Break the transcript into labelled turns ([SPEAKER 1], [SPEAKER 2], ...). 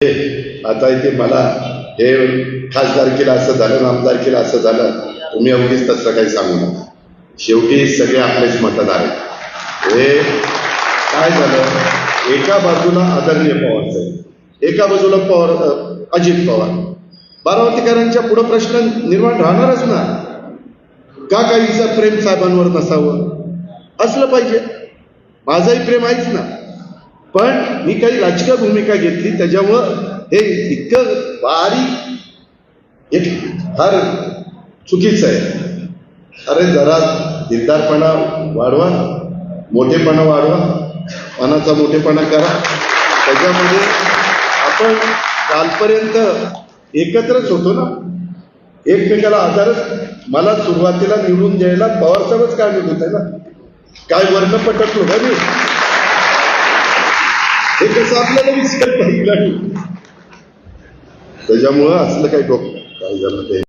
[SPEAKER 1] आता इथे मला हे खासदारकीला असं झालं आमदार केलं असं झालं. तुम्ही अवघीच तसं काही सांगू नका. शेवटी सगळे आपलेच मतदार आहेत. हे काय झालं? एका बाजूला आदरणीय पवार साहेब एका बाजूला पवार अजित पवार. बारामतीकरांच्या पुढे प्रश्न निर्माण राहणारच ना. का काहीचं प्रेम साहेबांवर नसावं? असलं पाहिजे. माझंही प्रेम आहेच ना. पण मी काही राजकीय भूमिका घेतली त्याच्यामुळं हे इतकं बारीक एक फार चुकीचं आहे. अरे जरा दिलदारपणा वाढवा मोठेपणा वाढवा मनाचा मोठेपणा करा. त्याच्यामध्ये आपण कालपर्यंत एकत्रच होतो ना. एकमेकाला आधारच मला सुरुवातीला निवडून द्यायला पवारसाहेबच काय होत आहे ना. काय वर्ण पटकलो का मी हे आपल्याला विचार नाही. त्याच्यामुळं असलं काही डोकं. काय झालं ते?